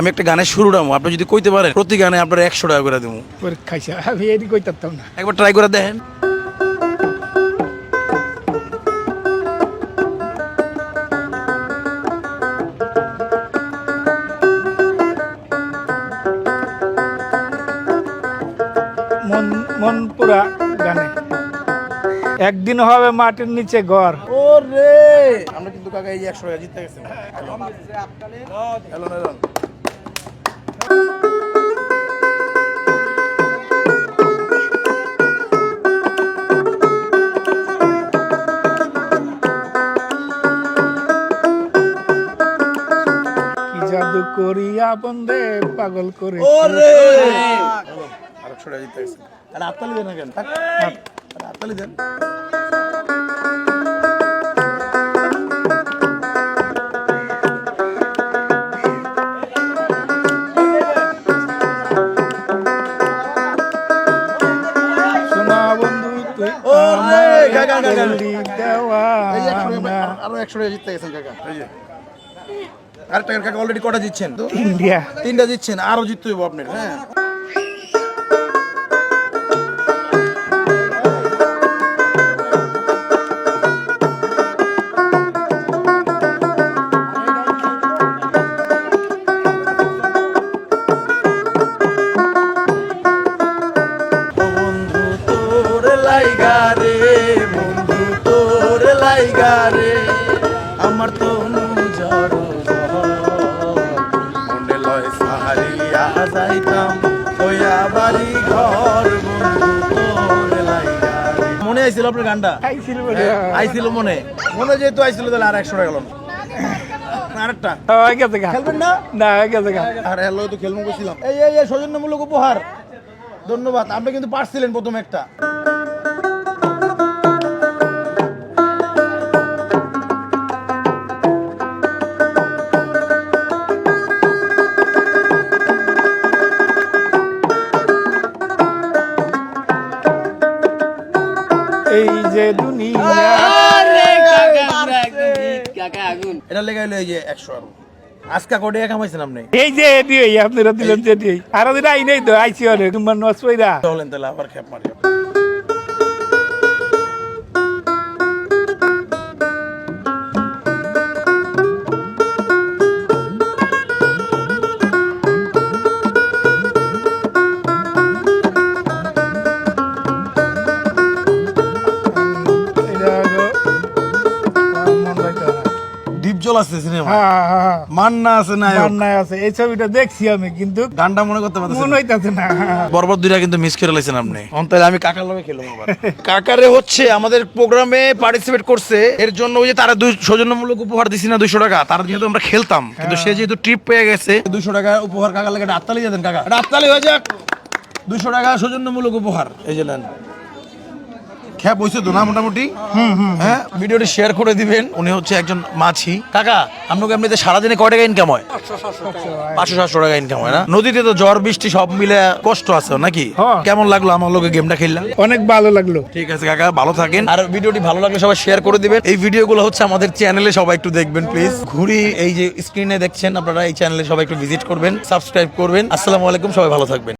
আমি একটা গানের শুরু শুরুটা আপনি যদি কইতে পারেন প্রতি গানে আপনার একশো টাকা করে দেবো খাইছে আমি এটি কইতাম না। একবার ট্রাই করে দেখেন। মন মন পুরা গানে। একদিন হবে মাটির নিচে ঘর। ও রে আমরা কিন্তু কাকা এই একশো টাকা জিতে গেছি। জাদু করিয়া বন্দে পাগল করে ওরে! আর জিতে গেছি আরে দেন কেন? আরে দেন বন্ধু দেওয়া একশো টাকা, আর- একশো টাকা জিতে গেছেন কাকা যে কাকা অলরেডি কটা দিচ্ছেন? তো ইন্ডিয়া তিনটা দিচ্ছেন আরও জিততে হইব আপনার হ্যাঁ। বন্ধু তোর লাইগা রে বন্ধু তোর লাইগা রে আমার তো যাইতাম বাড়ি ঘর মনে আইছিল আপনার গানটা? খাইছিল আইছিল মনে। মনে যেহেতু আইছিল তাহলে আর একশো টাকা আরেকটা হয়ে খেলবেন না? না হয়ে আর হ্যালো তো খেলব বলছিলাম। এই এই এই সৌজন্যমূলক উপহার। ধন্যবাদ। আপনি কিন্তু পারছিলেন প্রথম একটা। দুনিয়া এটা লেগে এলো এই যে একশো আরও। আজকা কোটে কামাইছেন আপনি এই যে এটি এই আপনারা দিলেন যে এটি আরও দিন আই নেই তো আইসি অনেক তোমার চলেন তাহলে আবার খেপ মারি। সিনেমা হ্যাঁ হ্যাঁ মান্না আছে না মান্নায় আছে এই ছবিটা দেখছি আমি কিন্তু গানটা মনে করতে পারতেছেন মনে হইতাছে না বরবর দুইটা কিন্তু মিস করে লাইছেন আপনি। অন তাহলে আমি কাকার লগে আবার। কাকারে হচ্ছে আমাদের প্রোগ্রামে পার্টিসিপেট করছে। এর জন্য ওই যে তারা দুই সৌজন্যমূলক উপহার দিছি না দুইশো টাকা তারা যেহেতু আমরা খেলতাম কিন্তু সে যেহেতু ট্রিপ পেয়ে গেছে। দুইশো টাকা উপহার কাকার লাগে আত্মালি যেতেন কাকা। এটা আত্মালি হয়ে যাক দুইশো টাকা সৌজন্যমূলক উপহার এই যে নেন। খ্যাপ হয়েছে তো না মোটামুটি? হ্যাঁ? ভিডিওটি শেয়ার করে দিবেন। উনি হচ্ছে একজন মাছি কাকা আপনাকে এমনিতে সারাদিনে কয় টাকা ইনকাম হয়? পাঁচশো সাতশো টাকা ইনকাম হয় না? নদীতে তো ঝড় বৃষ্টি সব মিলে কষ্ট আছে নাকি। কেমন লাগল আমার লোকে গেমটা খেললাম? অনেক ভালো লাগল। ঠিক আছে কাকা ভালো থাকেন। আর ভিডিওটি ভালো লাগলে সবাই শেয়ার করে দিবেন। এই ভিডিওগুলো হচ্ছে আমাদের চ্যানেলে সবাই একটু দেখবেন প্লিজ ঘুরি এই যে স্ক্রিনে দেখছেন আপনারা এই চ্যানেলে সবাই একটু ভিজিট করবেন সাবস্ক্রাইব করবেন। আসসালামু আলাইকুম সবাই ভালো থাকবেন।